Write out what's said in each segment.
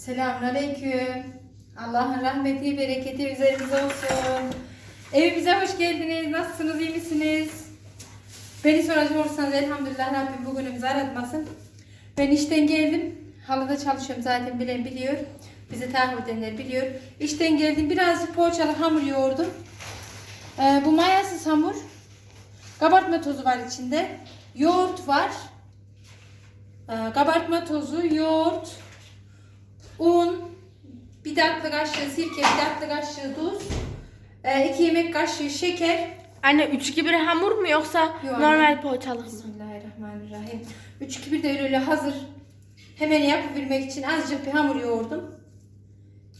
Selamünaleyküm. Allah'ın rahmeti, bereketi üzerinize olsun. Evimize hoş geldiniz. Nasılsınız, iyi misiniz? Beni soracak olursanız elhamdülillah Rabbim bugünümüzü aratmasın. Ben işten geldim. Halıda çalışıyorum zaten bilen biliyor. Bizi takip edenler biliyor. İşten geldim. Birazcık poğaçalı hamur yoğurdum. Ee, bu mayasız hamur. Kabartma tozu var içinde. Yoğurt var. Ee, kabartma tozu, yoğurt, un, bir tatlı kaşığı sirke, bir tatlı kaşığı tuz, e, iki yemek kaşığı şeker. Anne 3 gibi hamur mu yoksa Yok normal poğaçalık mı? Bismillahirrahmanirrahim. 3 2 1 de öyle hazır. Hemen yapabilmek için azıcık bir hamur yoğurdum.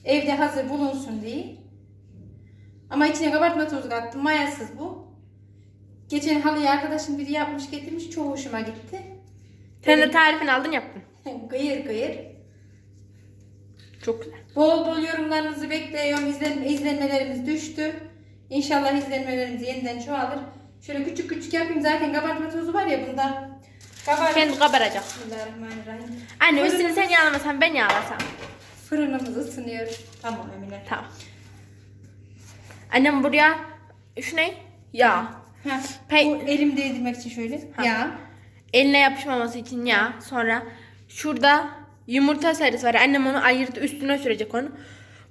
Evde hazır bulunsun diye. Ama içine kabartma tozu kattım. Mayasız bu. Geçen halıyı arkadaşım biri yapmış getirmiş. Çok hoşuma gitti. Sen de tarifini aldın yaptın. Gıyır gıyır. Çok güzel. Bol bol yorumlarınızı bekliyorum. İzlen, izlenmelerimiz düştü. İnşallah izlenmelerimiz yeniden çoğalır. Şöyle küçük küçük yapayım. Zaten kabartma tozu var ya bunda. Kabar. Kendi kabaracak. Bismillahirrahmanirrahim. Anne üstünü sen yağlamasan ben yağlasam. Fırınımız ısınıyor. Tamam Emine. Tamam. Annem buraya şu ne? Yağ. Ha, Pe- bu elim değdirmek için şöyle. Ha. Ya. Eline yapışmaması için yağ. Sonra şurada yumurta sarısı var. Annem onu ayırdı üstüne sürecek onu.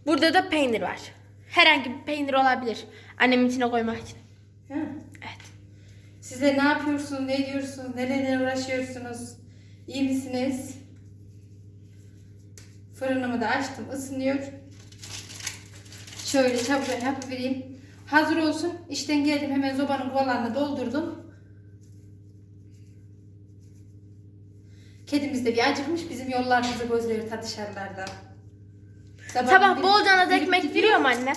Burada da peynir var. Herhangi bir peynir olabilir. Annemin içine koymak için. Ha. Evet. Size ne yapıyorsunuz, ne ediyorsunuz, nelerle uğraşıyorsunuz? İyi misiniz? Fırınımı da açtım, ısınıyor. Şöyle çabucak yapıvereyim. Hazır olsun. İşten geldim hemen zobanın kovalarını doldurdum. Kedimiz de bir acıkmış. Bizim yollarımızı gözleri tatışarlarda. Sabah bir- bolcana da ekmek veriyor mu anne?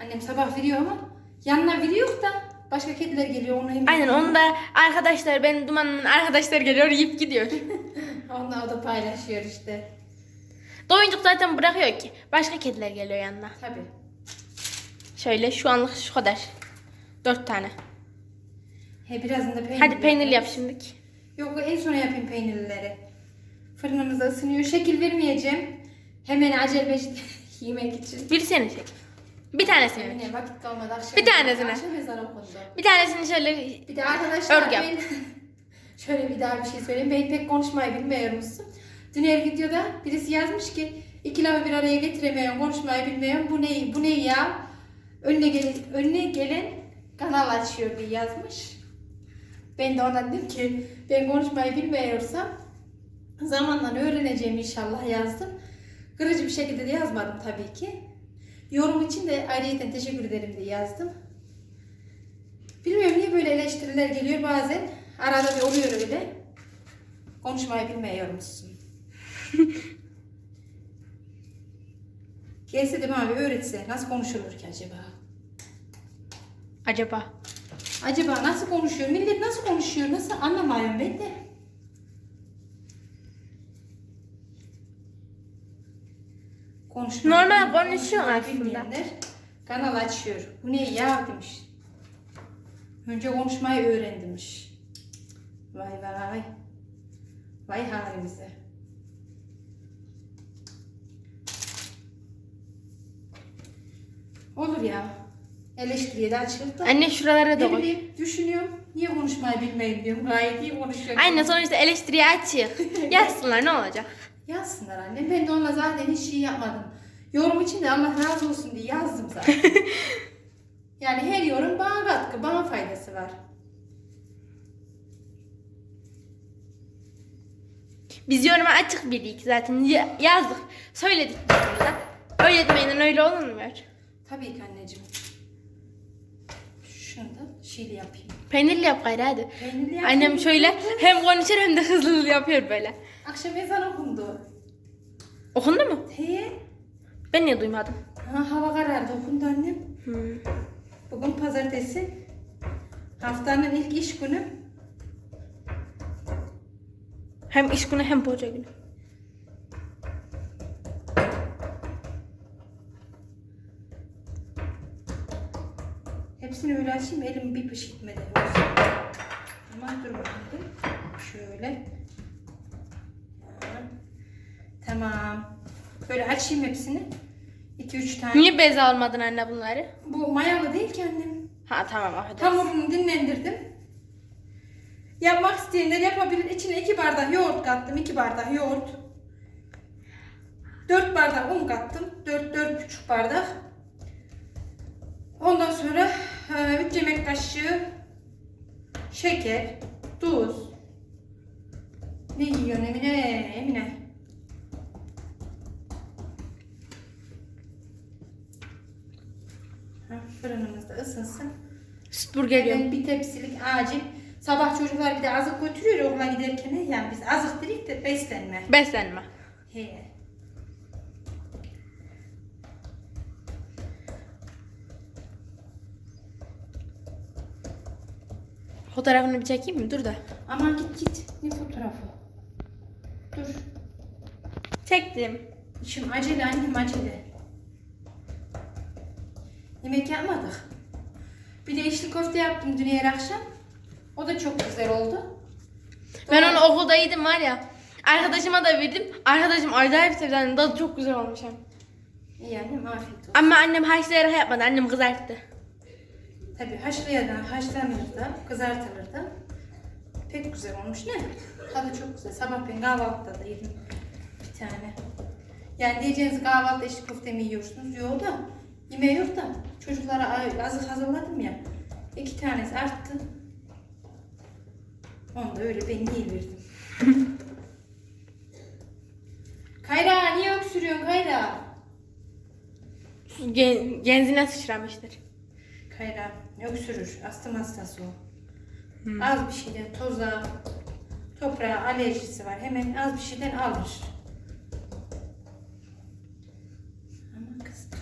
Annem sabah veriyor ama yanına veriyor da başka kediler geliyor onu. Aynen onu da arkadaşlar benim dumanın arkadaşlar geliyor yiyip gidiyor. Onunla o da paylaşıyor işte. Doyuncuk zaten bırakıyor ki. Başka kediler geliyor yanına. Tabii. Şöyle şu anlık şu kadar. Dört tane. He birazını da peynir. Hadi peynirli yap yaparız. Yok en sona yapayım peynirlileri. Fırınımızda ısınıyor. Şekil vermeyeceğim. Hemen acele yemek için. Bir seni çek. Bir tanesini. Emine vakit kalmadı akşam. Bir tanesine. Akşam ezanı okundu. Bir tanesini şöyle Bir de arkadaşlar Örgü yap. ben şöyle bir daha bir şey söyleyeyim. Ben pek konuşmayı bilmiyorum musun? Dün her videoda birisi yazmış ki iki lafı bir araya getiremiyorum, konuşmayı bilmiyorum. Bu ne, bu ne ya? Önüne gelen, önüne gelen kanal açıyor diye yazmış. Ben de ona dedim ki ben konuşmayı bilmiyorsam zamanla öğreneceğim inşallah yazdım. Kırıcı bir şekilde de yazmadım tabii ki. Yorum için de ayrıyeten teşekkür ederim diye yazdım. Bilmiyorum niye böyle eleştiriler geliyor bazen. Arada bir oluyor öyle. Konuşmayı bilmiyormuşsun. Gelse de bir öğretse nasıl konuşulur ki acaba? acaba. Acaba nasıl konuşuyor? Millet nasıl konuşuyor? Nasıl anlamıyorum ben de. Konuşmayı Normal konuşuyor aslında. Kanal açıyor. Bu ne ya demiş. Önce konuşmayı öğren demiş. Vay vay. Vay halimize. Olur ya. Eleştiriye de açılır da. Anne şuralara da Ne koy. düşünüyorum. Niye konuşmayı bilmeyin diyorum. Gayet iyi konuşuyorum. Anne sonuçta eleştiriye açık. Yazsınlar ne olacak? Yazsınlar annem. Ben de onunla zaten hiç şey yapmadım. Yorum için de Allah razı olsun diye yazdım zaten. yani her yorum bana katkı, bana faydası var. Biz yoruma açık biriyik zaten. Ya- yazdık. Söyledik biz. Öyle demeyin öyle olmuyor. Tabii ki anneciğim. Şunu da şeyli yapayım. Peynirli yap gayrı hadi. Peynirli yapayım. Annem şöyle hem konuşur hem de hızlı hızlı yapıyor böyle. Akşam ezan okundu. Okundu mu? He. Ben niye duymadım? Ha, hava karardı okundu annem. Hmm. Bugün pazartesi. Haftanın ilk iş günü. Hem iş günü hem poğaça günü. Hepsini öyle açayım elim bir pış gitmedi. Ama dur bakalım. Şöyle. Tamam. Böyle açayım hepsini. 2-3 tane. Niye bez almadın anne bunları? Bu mayalı değil ki annem. Ha tamam affedersin. Hamurunu dinlendirdim. Yapmak isteyenler yapabilir. İçine 2 bardak yoğurt kattım. 2 bardak yoğurt. 4 bardak un kattım. 4 4,5 bardak. Ondan sonra 3 yemek kaşığı şeker, tuz. Ne yiyorsun Emine? Emine. Ha, Fırınımız da ısınsın. Süpürge diyorum. Yani bir tepsilik acil. Sabah çocuklar bir de azık götürüyor okula giderken. Yani biz azık dedik de beslenme. Beslenme. He. Fotoğrafını bir çekeyim mi? Dur da. Aman git git. Ne fotoğrafı? Dur. Çektim. İşim acele annem acele. Yemek yapmadık. Bir de içli köfte yaptım dün yer akşam. O da çok güzel oldu. Ben onu okulda yedim var ya. Arkadaşıma da verdim. Arkadaşım acayip sevdi. Yani tadı çok güzel olmuş hem. İyi annem afiyet olsun. Ama annem haşlayarak yapmadı. Annem kızarttı. Tabii haşlayadan haşlanır da kızartılır da. Pek güzel olmuş ne? Tadı çok güzel. Sabah ben kahvaltıda da yedim bir tane. Yani diyeceğiniz kahvaltıda işte köfte mi yiyorsunuz? Yok da yemeği yok da çocuklara azık hazırladım ya. İki tanesi arttı. Onu da öyle ben yiyiverdim. Kayra niye öksürüyorsun Kayra? Gen, genzine sıçramıştır. Kayra öksürür. Astım hastası o. Az bir şeyden toza, toprağa alerjisi var. Hemen az bir şeyden alır. Ama kız dur.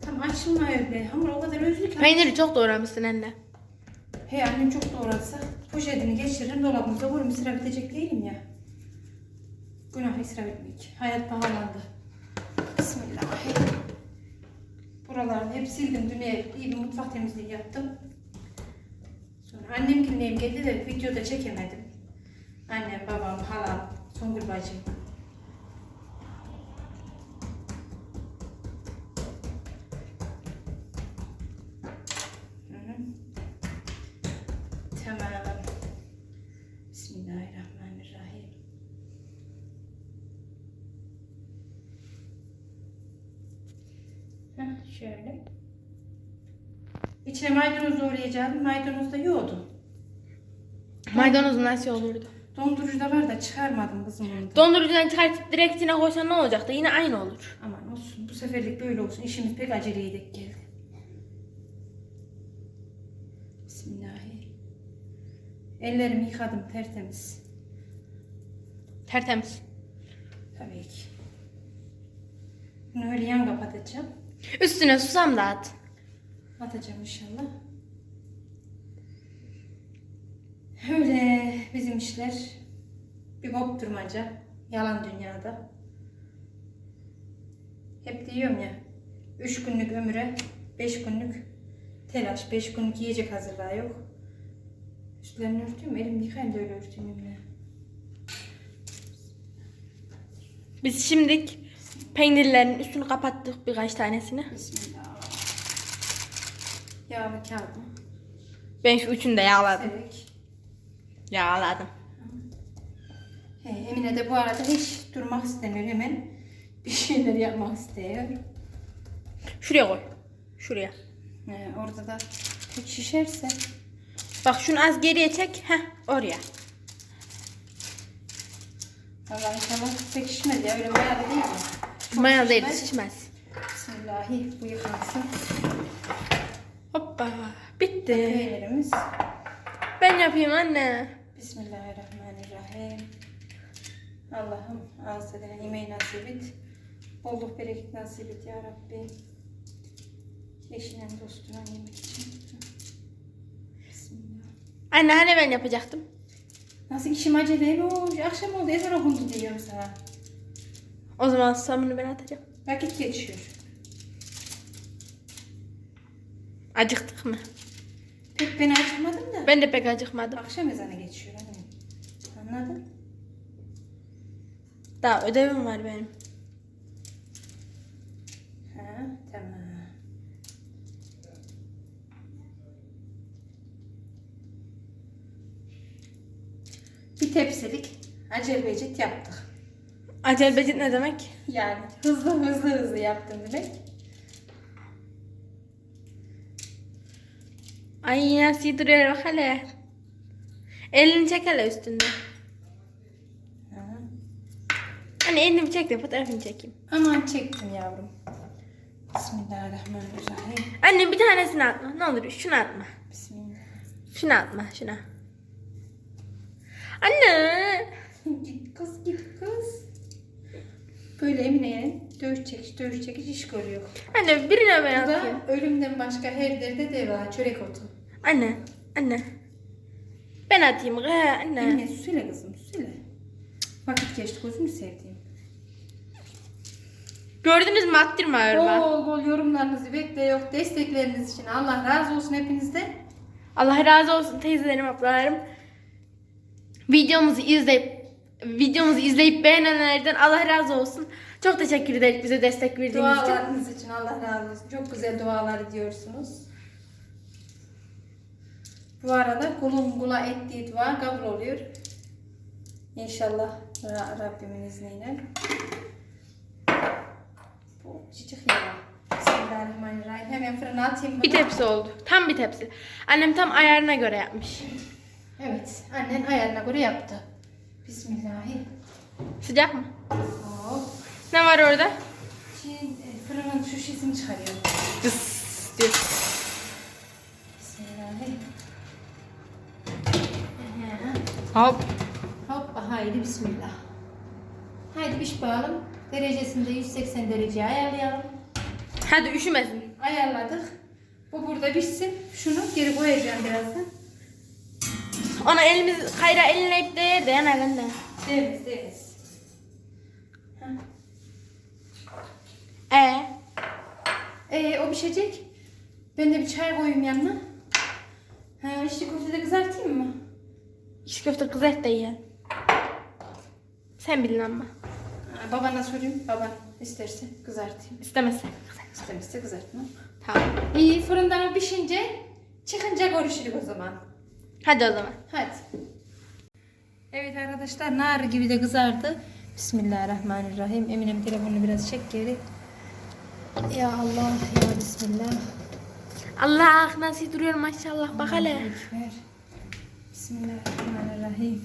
Tam açılma öyle. Hamur o kadar özlü ki. Peyniri çok doğramışsın anne. He annem çok doğradıysa poşetini geçiririm dolabımıza koyarım. İsraf edecek değilim ya. Günah israf etmek. Hayat pahalandı. Bismillah. Buralarını hep sildim. Dün ev- iyi bir mutfak temizliği yaptım. Sonra annem kimliğim geldi de videoda çekemedim. Annem, babam, halam, Songül bacım. Tamam. Bismillahirrahmanirrahim. Heh, şöyle. İçine maydanoz doğrayacaktım. Maydanoz da yoğdu. Maydanoz nasıl olurdu? Dondurucuda var da çıkarmadım kızım onu da. Dondurucudan çıkartıp direkt içine koysan ne olacaktı? Yine aynı olur. Aman olsun. Bu seferlik böyle olsun. İşimiz pek aceleye denk geldi. Bismillahi. Ellerimi yıkadım tertemiz. Tertemiz. Tabii ki. Bunu öyle yan kapatacağım. Üstüne susam da at. Atacağım inşallah. Öyle bizim işler. Bir kopturmaca. Yalan dünyada. Hep diyorum ya. Üç günlük ömüre, beş günlük telaş, beş günlük yiyecek hazırlığı yok. Üstlerini örtüyorum, elimi yıkayayım da öyle elimle. Biz şimdilik peynirlerin üstünü kapattık birkaç tanesini. Bismillah. Yağlı. Ben şu üçünü de yağladım. Serek. Yağladım. He, Emine de bu arada hiç durmak istemiyor hemen. Bir şeyler yapmak istiyor. Şuraya koy. Şuraya. He, orada da tek şişerse Bak şunu az geriye çek. Heh oraya. Allah inşallah pek şişmez ya öyle mayalı değil mi? Mayalı değil şişmez. Bismillahi bu yıkansın. Hoppa. Bitti. Peynirimiz. Ben yapayım anne. Bismillahirrahmanirrahim. Allah'ım ağız tadına yemeği nasip et. Bolluk bereket nasip et ya Rabbi. Eşine dostuna yemek için. Bismillah. Anne hani ben yapacaktım. Nasıl işim acele olmuş? Akşam oldu ezan okundu diyorum sana. O zaman susamını ben atacağım. Vakit geçiyor. Acıktık mı? Pek ben acıkmadım da. Ben de pek acıkmadım. Akşam ezanı geçiyor annem. Anladın? Daha ödevim var benim. tamam. Bir tepsilik acel becit yaptık. Acel becit ne demek? Yani hızlı hızlı hızlı yaptım demek. Ay nasıl duruyor bak hele. Elini çek hele üstünde. Ha. Anne elini çek de fotoğrafını çekeyim. Aman çektim yavrum. Bismillahirrahmanirrahim. Anne bir tanesini atma. Ne olur şunu atma. Bismillah. Şunu atma şuna. Anne. git kız git kız. Böyle Emine'ye dövüş çekiş dövüş çekiş iş görüyor. Anne birine ben Bu atayım. da ölümden başka her derde de var. Çörek otu. Anne. Anne. Ben atayım. Kı, Anne. Emine süsüle kızım süsüle. Vakit geçti gözünü sevdiğim. Gördünüz mü attırmıyorum ben. Bol bol yorumlarınızı bekliyor. Destekleriniz için Allah razı olsun hepinizden. Allah razı olsun teyzelerim, ablalarım. Videomuzu izleyip videomuzu izleyip beğenenlerden Allah razı olsun. Çok teşekkür ederiz bize destek verdiğiniz için. Dualarınız için Allah razı olsun. Çok güzel dualar ediyorsunuz. Bu arada kulun kula ettiği dua kabul oluyor. İnşallah Ra- Rabbimin izniyle. Bu cicik ya. Bismillahirrahmanirrahim. Hemen fırına atayım bunu. Bir tepsi oldu. Tam bir tepsi. Annem tam ayarına göre yapmış. Evet. Annen ayarına göre yaptı. Bismillahirrahmanirrahim. Sıcak mı? Ne var orada? Şimdi fırının şu şişini çıkarıyorum. Cıs diyor. Bismillahirrahmanirrahim. Hop. Hop haydi bismillah. Haydi piş bakalım. Derecesini de 180 dereceye ayarlayalım. Hadi üşümesin. Ayarladık. Bu burada pişsin. Şunu geri koyacağım birazdan. Ona elimiz kayra eline ip değer de yanar anne. Deniz deniz. Ee, O pişecek. Ben de bir çay koyayım yanına. Ha, işte köfte de kızartayım mı? iş köfte kızart da yiyen. Sen bilin ama. Ha, babana sorayım. Baban isterse kızartayım. İstemezsen. İstemezse kızartma. Tamam. İyi fırından pişince çıkınca görüşürüz o zaman. Hadi o zaman. Hadi. Evet arkadaşlar nar gibi de kızardı. Bismillahirrahmanirrahim. Eminem telefonunu biraz çek geri. Ya Allah ya Bismillah. Allah nasıl duruyor maşallah bak hele. Ekber. Bismillahirrahmanirrahim.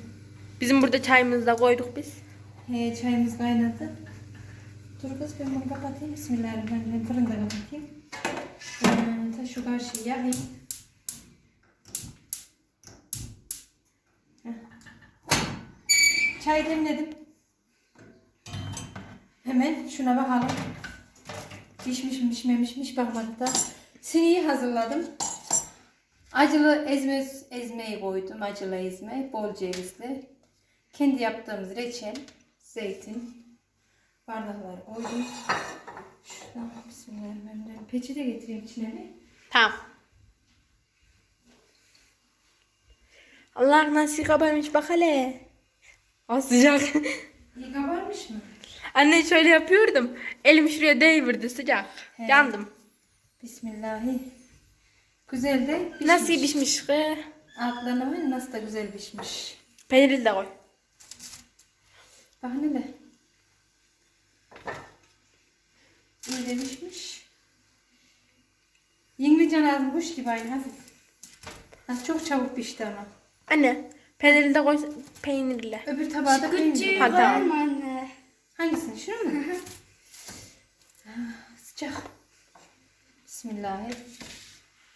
Bizim burada çayımızı da koyduk biz. He, çayımız kaynadı. Dur kız ben bunu kapatayım. Bismillahirrahmanirrahim. Fırını da kapatayım. Ee, ta şu karşıyı yakayım. Çay demledim. Hemen şuna bakalım. Pişmiş mi pişmemiş mi hiç bakmadık da. Siniyi hazırladım. Acılı ezme, ezmeyi koydum. Acılı ezme. Bol cevizli. Kendi yaptığımız reçel. Zeytin. Bardakları koydum. Şuradan bismillahirrahmanirrahim. Peçete getireyim içine bir. Tamam. Allah nasıl kabarmış bak hele. O sıcak. İyi kabarmış mı? Anne şöyle yapıyordum. Elim şuraya değvirdi sıcak. He. Yandım. Bismillahi. Güzel de pişmiş. Nasıl pişmiş bakın nasıl da güzel pişmiş. Peyniri de koy. Bak hele. İyi de pişmiş. Yengli ağzım kuş gibi aynı hafif. Ha, çok çabuk pişti ama. Anne peyniri de koy peynirle. Öbür tabağa da peynir. Ha tamam. anne? Hangisini? Şunu mu? Ah, Sıcak. Bismillahirrahmanirrahim.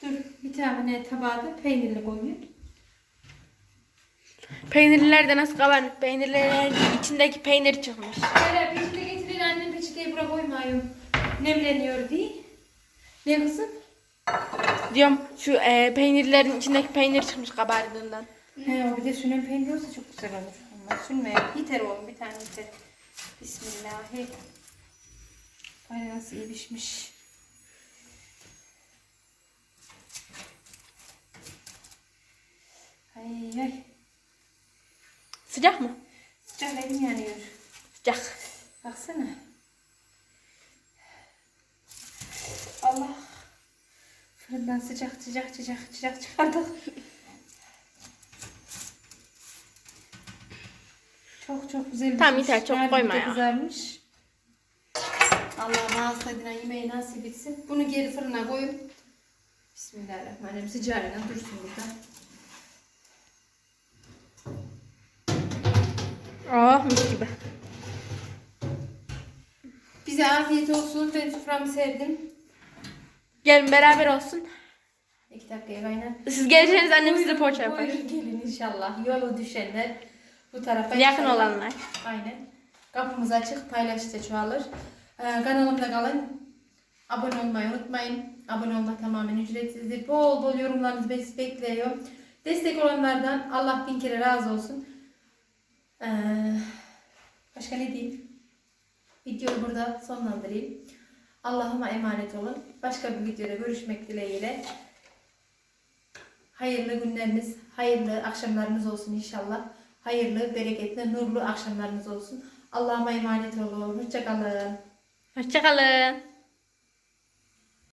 Dur bir tane tabağa da peynirli koyayım. Peynirliler de nasıl kabarmış. Peynirlerin içindeki peynir çıkmış. Böyle peçete getirin annem peçeteyi buraya koymayayım. Nemleniyor diye. Ne kızım? Diyorum şu e, peynirlerin içindeki peynir çıkmış kabardığından. He o bir de sünen peynir olsa çok güzel olur. Ama sünme yeter oğlum bir tane yeter. Bismillahirrahmanirrahim. Ay nasıl iyi pişmiş. Ay ay. Sıcak mı? Sıcak elim yanıyor. Sıcak. Baksana. Fırından sıcak sıcak sıcak sıcak çıkardık. Çok çok güzel Tamam, yeter, çok Harbi koyma de ya. Kızarmış. Allah'ım ağız tadına yemeği nasip etsin. Bunu geri fırına koyup Bismillahirrahmanirrahim. Sıcağıyla dursun burada. Oh mis gibi. Bize afiyet olsun. Ben soframı sevdim. Gelin beraber olsun. İki dakikaya kaynar. Siz gelirseniz annem size poğaça yapar. Buyurun gelin inşallah. Yolu düşenler bu tarafa Yakın inşallah. olanlar. Aynen. Kapımız açık. Paylaştıkça çoğalır. Ee, kanalımda kalın. Abone olmayı unutmayın. Abone olmak tamamen ücretsizdir. Bol bol yorumlarınızı bes- bekliyor. Destek olanlardan Allah bin kere razı olsun. Ee, başka ne diyeyim? Videoyu burada sonlandırayım. Allah'ıma emanet olun. Başka bir videoda görüşmek dileğiyle. Hayırlı günleriniz, hayırlı akşamlarınız olsun inşallah. Hayırlı, bereketli, nurlu akşamlarınız olsun. Allah'ıma emanet olun. Hoşçakalın. Hoşçakalın.